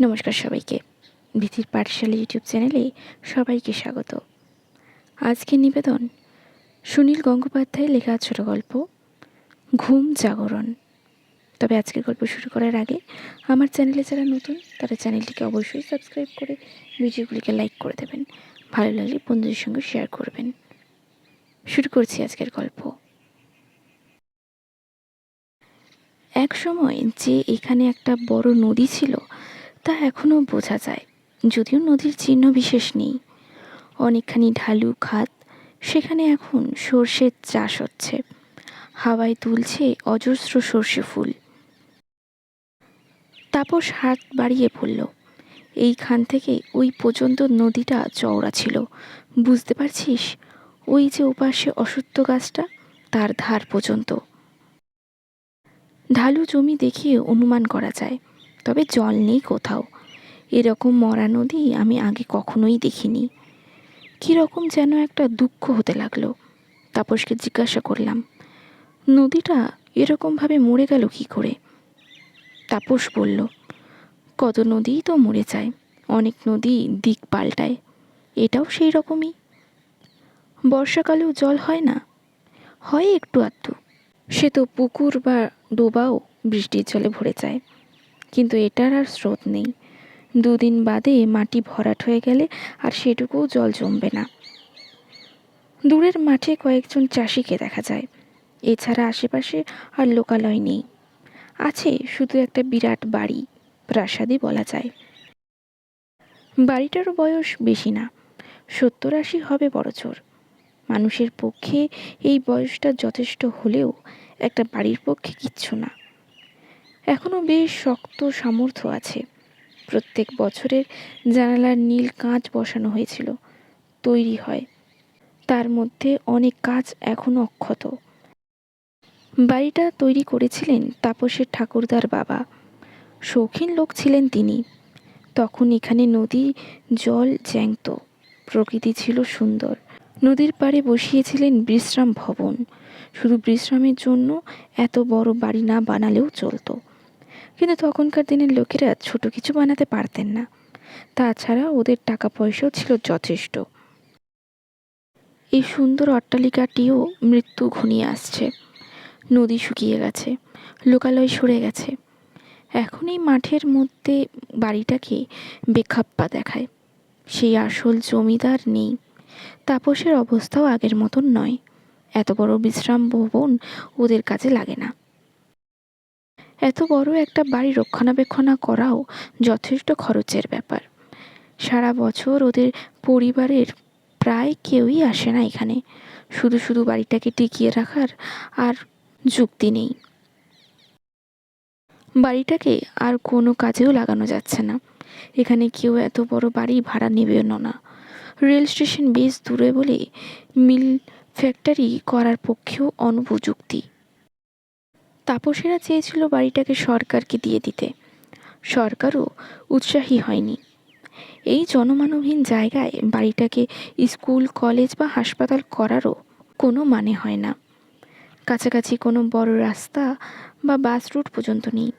নমস্কার সবাইকে। বিথির পাঠশালা ইউটিউব চ্যানেলে সবাইকে স্বাগত। আজকের নিবেদন সুনীল গঙ্গোপাধ্যায় লেখা ছোট গল্প, ঘুম জাগরণ। তবে আজকের গল্প শুরু করার আগে আমার চ্যানেলে যারা নতুন, তারা চ্যানেলটিকে অবশ্যই সাবস্ক্রাইব করে ভিডিওগুলিকে লাইক করে দেবেন। ভালো লাগলে বন্ধুদের সঙ্গে শেয়ার করবেন। শুরু করছি আজকের গল্প। এক সময় যে এখানে একটা বড় নদী ছিল তা এখনও বোঝা যায়, যদিও নদীর চিহ্ন বিশেষ নেই। অনেকখানি ঢালু খাত, সেখানে এখন সর্ষের চাষ হচ্ছে। হাওয়ায় তুলছে অজস্র সর্ষে ফুল। তাপস হাত বাড়িয়ে পড়ল এইখান থেকে ওই পর্যন্ত নদীটা চওড়া ছিল, বুঝতে পারছিস? ওই যে ওপাশে অসত্য গাছটা, তার ধার পর্যন্ত। ঢালু জমি দেখিয়ে অনুমান করা যায় তবে জল নেই কোথাও। এরকম মরা নদী আমি আগে কখনোই দেখিনি। কীরকম যেন একটা দুঃখ হতে লাগল। তাপসকে জিজ্ঞাসা করলাম, নদীটা এরকমভাবে মরে গেল কি করে? তাপস বলল, কত নদীই তো মরে যায়, অনেক নদী দিক পাল্টায়, এটাও সেই রকমই। বর্ষাকালেও জল হয় না? হয় একটু আধটু। সে তো পুকুর বা ডোবাও বৃষ্টির জলে ভরে যায়। কিন্তু এটার আর স্রোত নেই। দুদিন বাদে মাটি ভরাট হয়ে গেলে আর সেটুকুও জল জমবে না। দূরের মাঠে কয়েকজন চাষিকে দেখা যায়। এছাড়া আশেপাশে আর লোকালয় নেই। আছে শুধু একটা বিরাট বাড়ি, প্রাসাদই বলা যায়। বাড়িটার বয়স বেশি না, সত্তর আশি হবে বড়জোর মানুষের পক্ষে এই বয়সটা যথেষ্ট হলেও একটা বাড়ির পক্ষে কিচ্ছু না। এখনও বেশ শক্ত সামর্থ্য আছে। প্রত্যেক বছরের জানালার নীল কাঁচ বসানো হয়েছিল। তৈরি হয়। তার মধ্যে অনেক কাজ এখনও অক্ষত। বাড়িটা তৈরি করেছিলেন তাপসের ঠাকুরদার বাবা। শৌখিন লোক ছিলেন তিনি। তখন এখানে নদী, জল জ্যাংত প্রকৃতি ছিল সুন্দর। নদীর পাড়ে বসিয়েছিলেন বিশ্রাম ভবন। শুধু বিশ্রামের জন্য এত বড় বাড়ি না বানালেও চলতো। কিন্তু তখনকার দিনের লোকেরা ছোট কিছু বানাতে পারতেন না। তাছাড়া ওদের টাকা পয়সাও ছিল যথেষ্ট। এই সুন্দর অট্টালিকাটিও মৃত্যু ঘনিয়ে আসছে। নদী শুকিয়ে গেছে, লোকালয় সরে গেছে। এখন এই মাঠের মধ্যে বাড়িটাকে বেখাপ্পা দেখায়। সেই আসল জমিদার নেই। তাপসের অবস্থাও আগের মতন নয়। এত বড় বিশ্রাম ভবন ওদের কাজে লাগে না। এত বড় একটা বাড়ি রক্ষণাবেক্ষণা করাও যথেষ্ট খরচের ব্যাপার। সারা বছর ওদের পরিবারের প্রায় কেউই আসে না এখানে। শুধু শুধু বাড়িটাকে টিকিয়ে রাখার আর যুক্তি নেই। বাড়িটাকে আর কোনো কাজেও লাগানো যাচ্ছে না। এখানে কেউ এত বড় বাড়ি ভাড়া নেবেও না। রেল স্টেশন বেশ দূরে বলে মিল ফ্যাক্টরি করার পক্ষেও অনুপযুক্তি। তাপসেরা চেয়েছিল বাড়িটাকে সরকারকে দিয়ে দিতে। সরকারও উৎসাহী হয়নি। এই জনমানবহীন জায়গায় বাড়িটাকে স্কুল, কলেজ বা হাসপাতাল করারও কোনো মানে হয় না। কাছাকাছি কোনো বড় রাস্তা বা বাস রুট পর্যন্ত নেই।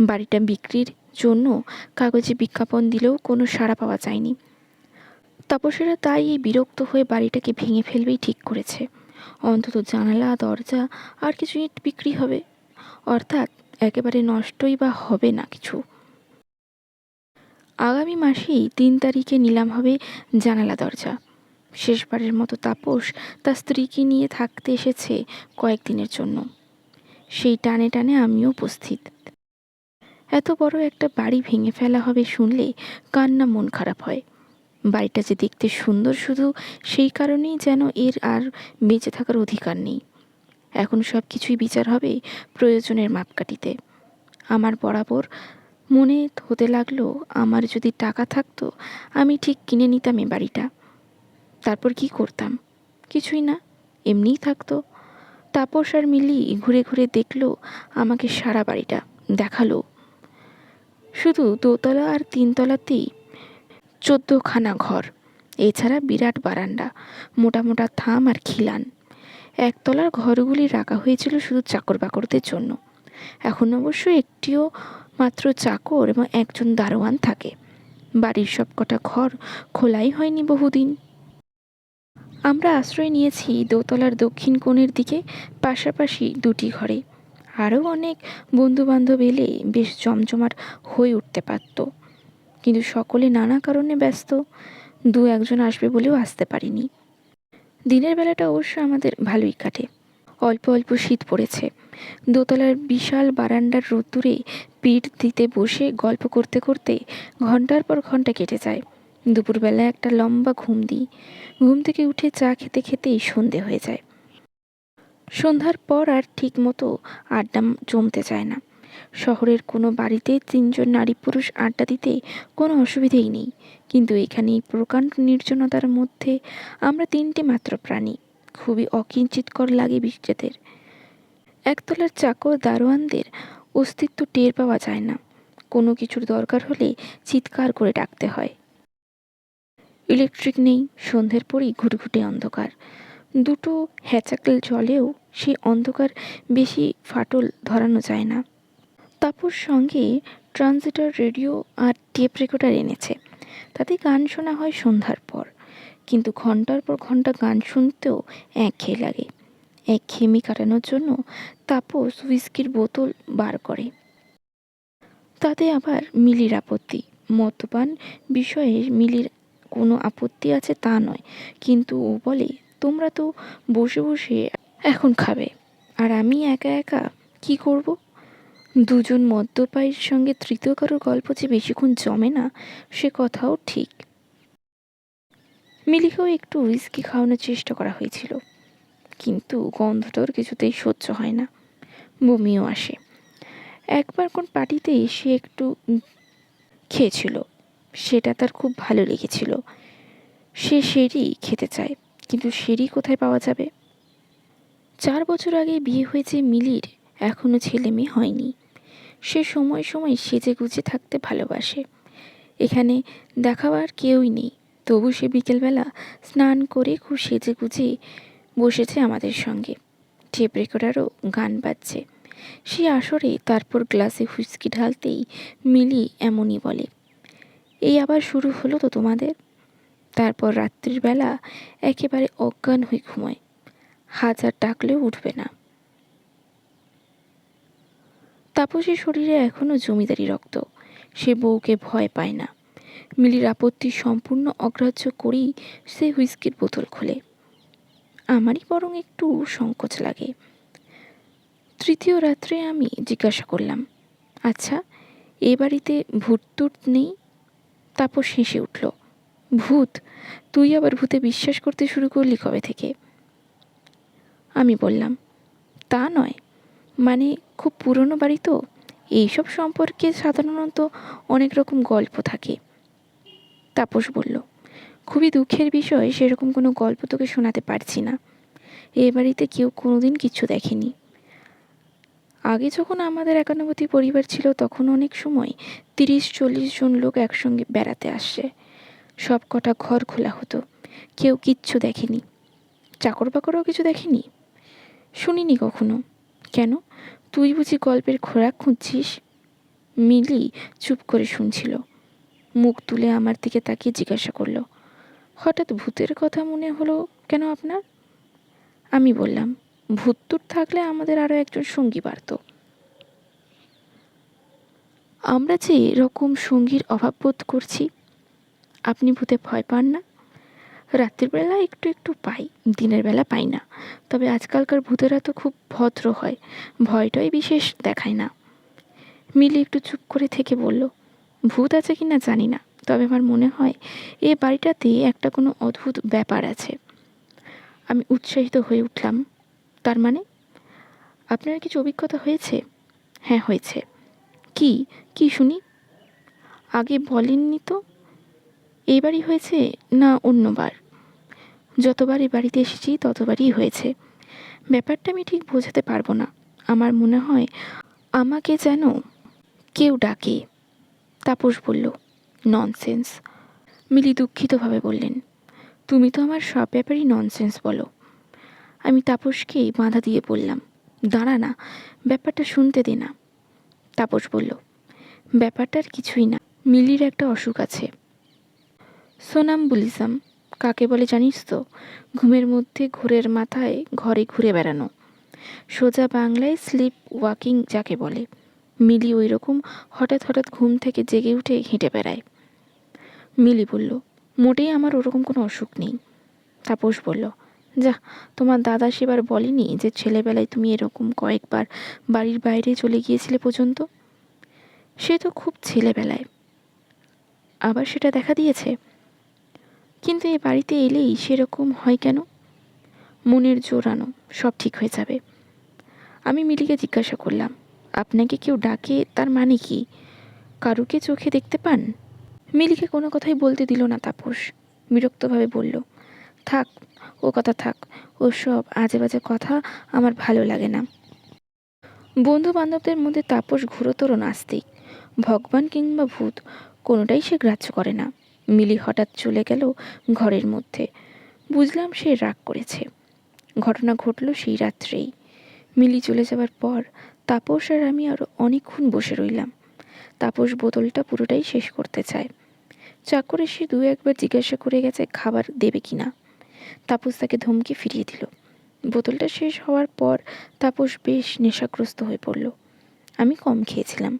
বাড়িটা বিক্রির জন্য কাগজে বিজ্ঞাপন দিলেও কোনো সাড়া পাওয়া যায়নি। তাপসেরা তাই বিরক্ত হয়ে বাড়িটাকে ভেঙে ফেলবেই ঠিক করেছে। অন্তত জানালা, দরজা আর কিছু ইট বিক্রি হবে। অর্থাৎ একেবারে নষ্টই বা হবে না কিছু। আগামী মাসেই তিন তারিখে নিলাম হবে জানালা, দরজা। শেষবারের মতো তাপস তার স্ত্রীকে নিয়ে থাকতে এসেছে কয়েকদিনের জন্য। সেই টানে টানে আমিও উপস্থিত। এত বড় একটা বাড়ি ভেঙে ফেলা হবে শুনলে কান্না মন খারাপ হয়। বাড়িটা যে দেখতে সুন্দর, শুধু সেই কারণেই যেন এর আর বেঁচে থাকার অধিকার নেই। এখন সব কিছুই বিচার হবে প্রয়োজনের মাপকাঠিতে। আমার বরাবর মনে হতে লাগল, আমার যদি টাকা থাকতো, আমি ঠিক কিনে নিতাম এ বাড়িটা। তারপর কি করতাম? কিছুই না, এমনিই থাকতো। তাপস আর মিলি ঘুরে ঘুরে দেখল, আমাকে সারা বাড়িটা দেখাল। শুধু দোতলা আর তিনতলাতেই চোদ্দোখানা ঘর। এছাড়া বিরাট বারান্দা, মোটা মোটা থাম আর খিলান। একতলার ঘরগুলি রাখা হয়েছিল শুধু চাকর বাকরদের জন্য। এখন অবশ্য একটিও মাত্র চাকর এবং একজন দারোয়ান থাকে। বাড়ির সব কটা ঘর খোলাই হয়নি বহুদিন। আমরা আশ্রয় নিয়েছি দোতলার দক্ষিণ কোণের দিকে, পাশাপাশি দুটি ঘরে। আরও অনেক বন্ধুবান্ধব এলে বেশ জমজমাট হয়ে উঠতে পারত। কিন্তু সকলে নানা কারণে ব্যস্ত। দু একজন আসবে বলেও আসতে পারিনি। দিনের বেলাটা অবশ্য আমাদের ভালোই কাটে। অল্প অল্প শীত পড়েছে। দোতলার বিশাল বারান্দার রোদ্দুরে পিঠ দিতে বসে গল্প করতে করতে ঘণ্টার পর ঘণ্টা কেটে যায়। দুপুরবেলা একটা লম্বা ঘুম দিই। ঘুম থেকে উঠে চা খেতে খেতেই সন্ধে হয়ে যায়। সন্ধ্যার পর আর ঠিক মতো আড্ডা জমতে চায় না। শহরের কোনো বাড়িতে তিনজন নারী পুরুষ আড্ডা দিতে কোনো অসুবিধেই নেই। কিন্তু এখানে এই প্রকাণ্ড নির্জনতার মধ্যে আমরা তিনটে মাত্র প্রাণী। খুবই অকিঞ্চিতকর লাগে বিজ্ঞাদের একতলার চাকর দারোয়ানদের অস্তিত্ব টের পাওয়া যায় না। কোনো কিছুর দরকার হলে চিৎকার করে ডাকতে হয়। ইলেকট্রিক নেই, সন্ধ্যের পরেই ঘুটঘুটে অন্ধকার। দুটো হ্যাচাকেল জলেও সেই অন্ধকার বেশি ফাটল ধরানো যায় না। তাপস সঙ্গে ট্রানজিটার রেডিও আর টেপ রেকর্ডার এনেছে। তাতে গান শোনা হয় সন্ধ্যার পর। কিন্তু ঘণ্টার পর ঘণ্টা গান শুনতেও একঘেয়ে লাগে। একঘেয়েমি কাটানোর জন্য তাপস হুইস্কির বোতল বার করে। তাতে আবার মিলির আপত্তি। মদ্যপান বিষয়ে মিলির কোনো আপত্তি আছে তা নয়। কিন্তু ও বলে, তোমরা তো বসে বসে এখন খাবে। আর আমি একা একা কি করব? দুজন মদ্যপায়ীর সঙ্গে তৃতীয় কারোর গল্প যে বেশিক্ষণ জমে না, সে কথাও ঠিক। মিলিকেও একটু উইস্কি খাওয়ানোর চেষ্টা করা হয়েছিল। কিন্তু গন্ধটার কিছুতেই সহ্য হয় না। বমিও আসে। একবার কোন পার্টিতে এসে একটু খেয়েছিল। সেটা তার খুব ভালো লেগেছিল। সে সেরি খেতে চায়, কিন্তু সেরি কোথায় পাওয়া যাবে? চার বছর আগে বিয়ে হয়েছে মিলির এখনও ছেলে মেয়ে হয়নি। সে সময় সময় সেজে গুজে থাকতে ভালোবাসে। এখানে দেখাবার কেউই নেই। তবু সে বিকেলবেলা স্নান করে খুব সেজে গুজে বসেছে আমাদের সঙ্গে। টেপ রেকর্ডারও গান বাজছে। সে আসরে তারপর গ্লাসে হুইস্কি ঢালতেই মিলি এমনই বলে, এই আবার শুরু হলো তো তোমাদের? তারপর রাত্রির বেলা একেবারে অজ্ঞান হয়ে ঘুমোয়। হাজার ডাকলেও উঠবে না। তাপসের শরীরে এখনও জমিদারি রক্ত। সে বউকে ভয় পায় না। মিলির আপত্তি সম্পূর্ণ অগ্রাহ্য করেই সে হুইস্কির বোতল খোলে। আমারই বরং একটু সংকোচ লাগে। তৃতীয় রাত্রে আমি জিজ্ঞাসা করলাম আচ্ছা এ বাড়িতে ভূত টুত নেই? তাপস হেসে উঠল, ভূত? তুই আবার ভূতে বিশ্বাস করতে শুরু করলি কবে থেকে? আমি বললাম, তা নয়। মানে খুব পুরনো বাড়ি তো। এইসব সম্পর্কে সাধারণত অনেক রকম গল্প থাকে। তাপস বলল, খুবই দুঃখের বিষয়, সেরকম কোনো গল্প তোকে শোনাতে পারছি না। এ বাড়িতে কেউ কোনোদিন কিছু দেখেনি। আগে যখন আমাদের একান্নবতী পরিবার ছিল, তখন অনেক সময় তিরিশ, চল্লিশ জন লোক একসঙ্গে বেড়াতে আসছে সব কটা ঘর খোলা হতো। কেউ কিচ্ছু দেখেনি। চাকর বাকরও কিছু দেখেনি? শুনিনি কখনো। কেন? তুই বুঝি গল্পের খোরাক খুঁজছিস? মিলি চুপ করে শুনছিল। মুখ তুলে আমার দিকে তাকিয়ে জিজ্ঞাসা করল, হঠাৎ ভূতের কথা মনে হলো কেন আপনার? আমি বললাম ভূতটুত থাকলে আমাদের আরও একজন সঙ্গী বাড়ত। আমরা যে এরকম সঙ্গীর অভাব বোধ করছি, আপনি ভূতে ভয় পান না? রাত্রির বেলা একটু একটু পাই, দিনের বেলা পাই না। তবে আজকালকার ভূতেরা তো খুব ভদ্র হয়, ভয়টাই বিশেষ দেখায় না। মিলি একটু চুপ করে থেকে বলল, ভূত আছে কি না জানি না, তবে আমার মনে হয় এ বাড়িটাতে একটা কোনো অদ্ভুত ব্যাপার আছে আমি উৎসাহিত হয়ে উঠলাম। তার মানে? আপনার কিছু অভিজ্ঞতা হয়েছে হ্যাঁ হয়েছে কি? কি শুনি? আগে বলেননি তো? এবারই হয়েছে না অন্যবার যতবার এ বাড়িতে এসেছি, ততবারই হয়েছে। ব্যাপারটা আমি ঠিক বোঝাতে পারব না। আমার মনে হয় আমাকে যেন কেউ ডাকে। তাপস বলল ননসেন্স মিলি দুঃখিতভাবে বললেন, তুমি তো আমার সব ব্যাপারই ননসেন্স বলো। আমি তাপসকেই বাধা দিয়ে বললাম, দাঁড়া না, ব্যাপারটা শুনতে দে না। তাপস বলল, ব্যাপারটার কিছুই না। মিলির একটা অসুখ আছে। সোনামবুলিজম। কাকে বলে জানিস তো? ঘুমের মধ্যে ঘোরের মাথায় ঘরে ঘুরে বেড়ানো। সোজা বাংলায় স্লিপ ওয়াকিং যাকে বলে। মিলি ওই রকম হঠাৎ হঠাৎ ঘুম থেকে জেগে উঠে হেঁটে বেড়ায়। মিলি বলল, মোটেই আমার ওরকম কোনো অসুখ নেই। তাপস বলল, যা, তোমার দাদা সেবার বলেনি যে ছেলেবেলায় তুমি এরকম কয়েকবার বাড়ির বাইরে চলে গিয়েছিলে পর্যন্ত? সে তো খুব ছেলেবেলায়। আবার সেটা দেখা দিয়েছে? কিন্তু এ বাড়িতে এলেই সেরকম হয় কেন? মনের জোরানো, সব ঠিক হয়ে যাবে। আমি মিলিকে জিজ্ঞাসা করলাম, আপনাকে কেউ ডাকে? তার মানে কি? কারুকে চোখে দেখতে পান? মিলিকে কোনো কথাই বলতে দিল না তাপস। বিরক্তভাবে বলল, থাক, ও কথা থাক, ও সব আজে বাজে কথা আমার ভালো লাগে না। বন্ধু বান্ধবদের মধ্যে তাপস ঘুরোতর নাস্তিক। ভগবান কিংবা ভূত, কোনোটাই সে গ্রাহ্য করে না। মিলি হঠাৎ চলে গেল ঘরের মধ্যে। বুঝলাম সে রাগ করেছে। ঘটনা ঘটল সেই রাত্রেই। মিলি চলে যাবার পর তাপস আর আমি আরও অনেকক্ষণ বসে রইলাম। তাপস বোতলটা পুরোটাই শেষ করতে চায়। চাকর সে দু একবার জিজ্ঞাসা করে গেছে খাবার দেবে কি না তাপস তাকে ধমকে ফিরিয়ে দিল। বোতলটা শেষ হওয়ার পর তাপস বেশ নেশাগ্রস্ত হয়ে পড়ল। আমি কম খেয়েছিলাম।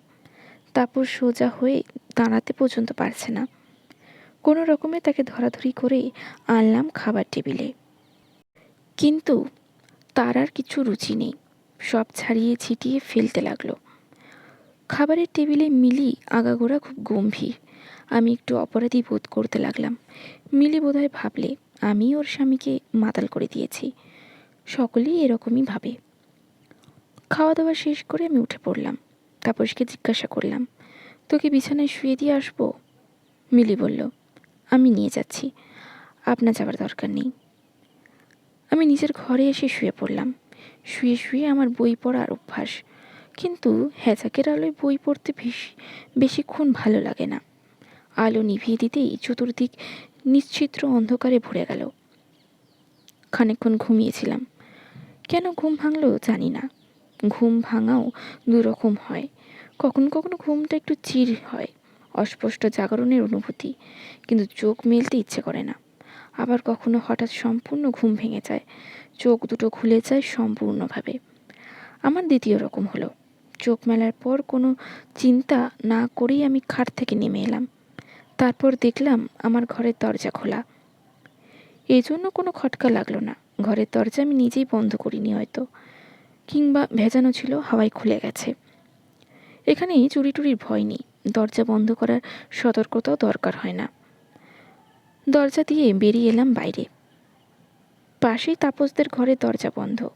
তাপস সোজা হয়ে দাঁড়াতে পর্যন্ত পারছে না। কোনো রকমে তাকে ধরাধরি করে আনলাম খাবার টেবিলে। কিন্তু তার আর কিছু রুচি নেই। সব ছাড়িয়ে ছিটিয়ে ফেলতে লাগল। খাবারের টেবিলে মিলি আগাগোড়া খুব গম্ভীর। আমি একটু অপরাধী বোধ করতে লাগলাম। মিলি বোধহয় ভাবলে, আমি ওর স্বামীকে মাতাল করে দিয়েছি। সকলেই এরকমই ভাবে। খাওয়া দাওয়া শেষ করে আমি উঠে পড়লাম। তাপসকে জিজ্ঞাসা করলাম, তোকে বিছানায় শুয়ে দিয়ে আসব? মিলি বলল আমি নিয়ে যাচ্ছি। আপনার যাবার দরকার নেই। আমি নিজের ঘরে এসে শুয়ে পড়লাম। শুয়ে শুয়ে আমার বই পড়ার অভ্যাস। কিন্তু হ্যাজাকের আলোয় বই পড়তে বেশি, বেশিক্ষণ ভালো লাগে না। আলো নিভিয়ে দিতেই চতুর্দিক নিশ্চিত্র অন্ধকারে ভরে গেল। খানিকক্ষণ ঘুমিয়েছিলাম। কেন ঘুম ভাঙলো জানি না। ঘুম ভাঙাও দুরকম হয়। কখনো কখনো ঘুমটা একটু চির হয়। অস্পষ্ট জাগরণের অনুভূতি, কিন্তু চোখ মেলতে ইচ্ছে করে না। আবার কখনো হঠাৎ সম্পূর্ণ ঘুম ভেঙে যায়, চোখ দুটো খুলে যায় সম্পূর্ণভাবে। আমার দ্বিতীয় রকম হলো, চোখ মেলার পর কোনো চিন্তা না করেই আমি খাট থেকে নেমে এলাম। তারপর দেখলাম আমার ঘরের দরজা খোলা। এই জন্য কোনো খটকা লাগল না, ঘরের দরজা আমি নিজেই বন্ধ করিনি হয়তো, কিংবা ভেজানো ছিল, হাওয়ায় খুলে গেছে। এখানে চুরি টুরির ভয় নেই। দরজা বন্ধ করার সতর্কতাও দরকার হয় না। দরজা দিয়ে বেরিয়ে এলাম বাইরে। পাশেই তাপসদের ঘরের দরজা বন্ধ।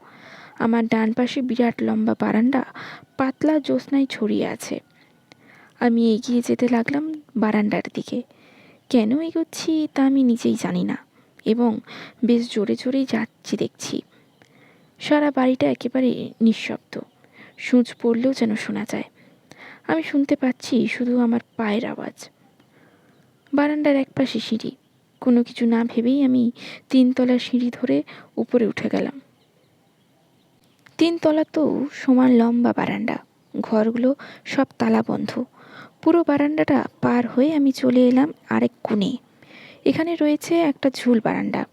আমার ডান পাশে বিরাট লম্বা বারান্দা, পাতলা জ্যোৎস্নায় ছড়িয়ে আছে। আমি এগিয়ে যেতে লাগলাম বারান্দার দিকে। কেন এগোচ্ছি তা আমি নিজেই জানি না এবং বেশ জোরে জোরেই যাচ্ছি দেখছি। সারা বাড়িটা একেবারে নিঃশব্দ। সূচ পড়লেও যেন শোনা যায়। আমি শুনতে পাচ্ছি শুধু আমার পায়ের আওয়াজ। বারান্দার এক পাশে সিঁড়ি। কোনো কিছু না ভেবেই আমি তিনতলা সিঁড়ি ধরে উপরে উঠে গেলাম। তিনতলা তো সমান লম্বা বারান্দা। ঘরগুলো সব তালা বন্ধ। পুরো বারান্দাটা পার হয়ে আমি চলে এলাম আরেক কোণে। এখানে রয়েছে একটা ঝুল বারান্দা।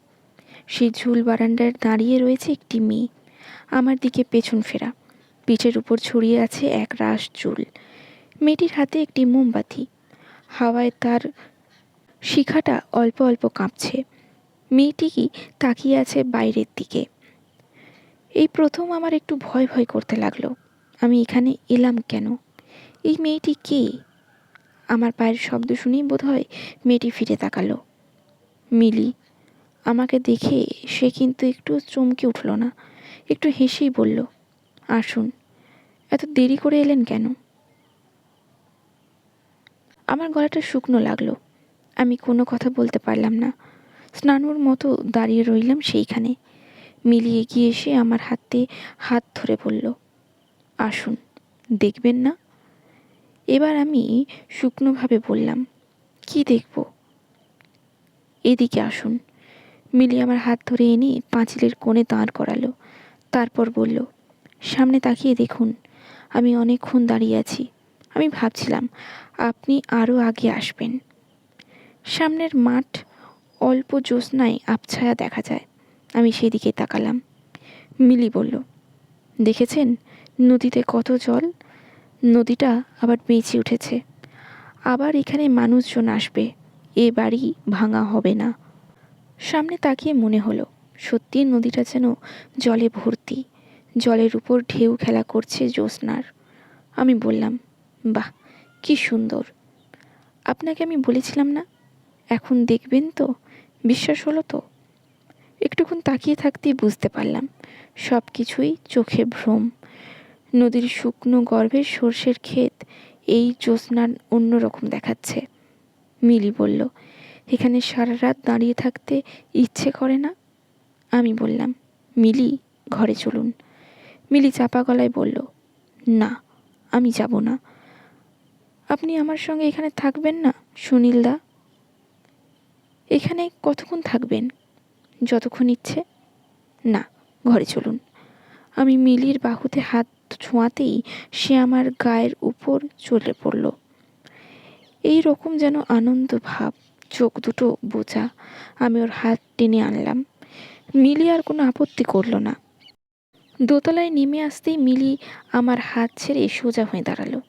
সেই ঝুল বারান্দার দাঁড়িয়ে রয়েছে একটি মেয়ে। আমার দিকে পেছন ফেরা। পিঠের উপর ছড়িয়ে আছে এক রাস চুল। মেয়েটির হাতে একটি মোমবাতি। হাওয়ায় তার শিখাটা অল্প অল্প কাঁপছে। মেয়েটি কি তাকিয়ে আছে বাইরের দিকে? এই প্রথম আমার একটু ভয় ভয় করতে লাগল। আমি এখানে এলাম কেন? এই মেয়েটি কে? আমার পায়ের শব্দ শুনেই বোধ হয় মেয়েটি ফিরে তাকালো। মিলি, আমাকে দেখে সে কিন্তু একটু চমকে উঠল না। একটু হেসেই বলল, আসুন, এত দেরি করে এলেন কেন? আমার গলাটা শুকনো লাগল। আমি কোনো কথা বলতে পারলাম না। স্নানুর মতো দাঁড়িয়ে রইলাম সেইখানে। মিলিয়ে গিয়ে এসে আমার হাতে হাত ধরে বলল, আসুন, দেখবেন না? এবার আমি শুকনোভাবে বললাম, কি দেখব? এদিকে আসুন। মিলি আমার হাত ধরে এনে পাঁচিলের কোণে দাঁড় করালো। তারপর বলল, সামনে তাকিয়ে দেখুন, আমি অনেকক্ষণ দাঁড়িয়ে আছি। আমি ভাবছিলাম আপনি আরও আগে আসবেন। সামনের মাঠ অল্প জ্যোৎস্নায় আবছায়া দেখা যায়। আমি সেদিকে তাকালাম। মিলি বলল, দেখেছেন নদীতে কত জল? নদীটা আবার বেঁচে উঠেছে। আবার এখানে মানুষজন আসবে। এ বাড়ি ভাঙা হবে না। সামনে তাকিয়ে মনে হলো সত্যি নদীটা যেন জলে ভর্তি। জলের উপর ঢেউ খেলা করছে জ্যোৎস্নার। আমি বললাম, বাহ কি সুন্দর। আপনাকে আমি বলেছিলাম না? এখন দেখবেন তো? বিশ্বাস হলো তো? একটুক্ষণ তাকিয়ে থাকতেই বুঝতে পারলাম। সব কিছুই চোখে ভ্রম। নদীর শুকনো গর্ভের সর্ষের ক্ষেত এই জ্যোৎস্নার অন্যরকম দেখাচ্ছে। মিলি বলল, এখানে সারা রাত দাঁড়িয়ে থাকতে ইচ্ছে করে না? আমি বললাম, মিলি, ঘরে চলুন। মিলি চাপা গলায় বলল, না, আমি যাব না। আপনি আমার সঙ্গে এখানে থাকবেন না সুনীলদা এখানে কতক্ষণ থাকবেন? যতক্ষণ ইচ্ছে? না, ঘরে চলুন। আমি মিলির বাহুতে হাত ছোঁয়াতেই সে আমার গায়ের উপর চলে পড়ল। এই রকম যেন আনন্দ ভাব, চোখ দুটো বোঝা, আমি ওর হাত টেনে আনলাম। মিলি আর কোনো আপত্তি করল না। দোতলায় নেমে আসতেই মিলি আমার হাত ছেড়ে সোজা হয়ে দাঁড়াল।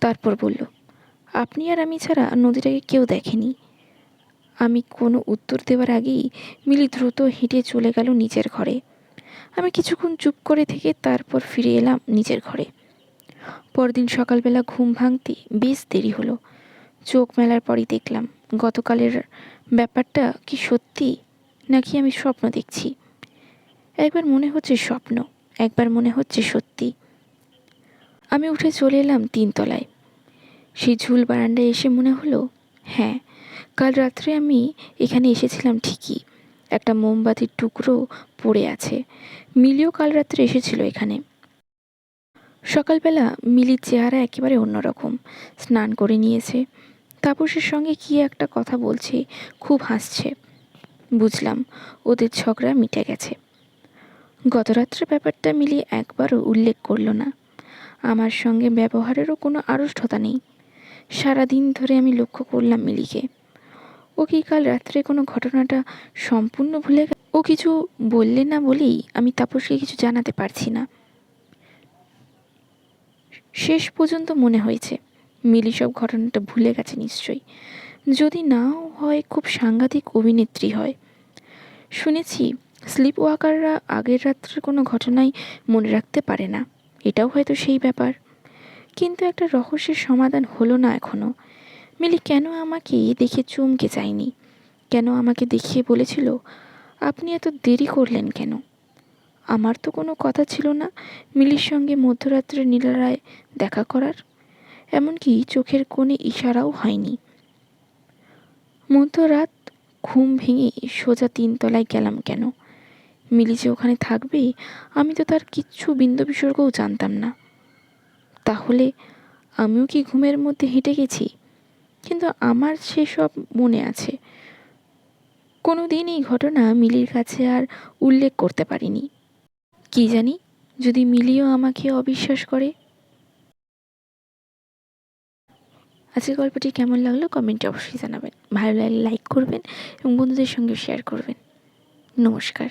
তারপর বলল আপনি আর আমি ছাড়া নদীটাকে কেউ দেখেনি। আমি কোনো উত্তর দেওয়ার আগেই মিলি দ্রুত হেঁটে চলে গেল নিজের ঘরে। আমি কিছুক্ষণ চুপ করে থেকে তারপর ফিরে এলাম নিজের ঘরে। পরদিন সকালবেলা ঘুম ভাঙতে বেশ দেরি হলো। চোখ মেলার পরই দেখলাম গতকালের ব্যাপারটা কি সত্যি নাকি আমি স্বপ্ন দেখছি। একবার মনে হচ্ছে স্বপ্ন, একবার মনে হচ্ছে সত্যি। আমি উঠে চলে এলাম তিনতলায়। সেই ঝুল বারান্দায় এসে মনে হলো হ্যাঁ কাল রাত্রে আমি এখানে এসেছিলাম ঠিকই। একটা মোমবাতির টুকরো পড়ে আছে। মিলিও কাল রাত্রে এসেছিল এখানে। সকালবেলা মিলির চেহারা একেবারে অন্যরকম। স্নান করে নিয়েছে। তাপসের সঙ্গে কি একটা কথা বলছে, খুব হাসছে। বুঝলাম, ওদের ঝগড়া মিটে গেছে। গতরাত্রের ব্যাপারটা মিলি একবারও উল্লেখ করল না। আমার সঙ্গে ব্যবহারেরও কোনো আড়ষ্টতা নেই। সারাদিন ধরে আমি লক্ষ্য করলাম মিলিকে। ও কি কাল রাত্রে কোনো ঘটনাটা সম্পূর্ণ ভুলে গেল? ও কিছু বললে না বলেই আমি তাপসকে কিছু জানাতে পারছি না। শেষ পর্যন্ত মনে হয়েছে, মিলি সব ঘটনাটা ভুলে গেছে নিশ্চয়ই। যদি নাও হয়, খুব সাংঘাতিক অভিনেত্রী হয়। শুনেছি স্লিপ ওয়াকাররা আগের রাত্রের কোনো ঘটনাই মনে রাখতে পারে না। এটাও হয়তো সেই ব্যাপার। কিন্তু একটা রহস্যের সমাধান হলো না এখনও মিলি, কেন আমাকে দেখে চমকে যায়নি? কেন আমাকে দেখিয়ে বলেছিল, আপনি এত দেরি করলেন কেন? আমার তো কোনো কথা ছিল না মিলির সঙ্গে মধ্যরাত্রে নীলারায় দেখা করার। এমনকি চোখের কোণে ইশারাও হয়নি। মধ্যরাত ঘুম ভেঙে সোজা তিনতলায় গেলাম কেন? মিলি যে ওখানে থাকবে, আমি তো তার কিচ্ছু বিন্দু বিসর্গও জানতাম না। তাহলে আমিও কি ঘুমের মধ্যে হেঁটে গেছি? কিন্তু আমার সেসব মনে আছে। কোনো দিন এই ঘটনা মিলির কাছে আর উল্লেখ করতে পারিনি। কি জানি, যদি মিলিও আমাকে অবিশ্বাস করে। আজকের গল্পটি কেমন লাগল কমেন্টে অবশ্যই জানাবেন। ভালো লাগলে লাইক করবেন এবং বন্ধুদের সঙ্গে শেয়ার করবেন। নমস্কার।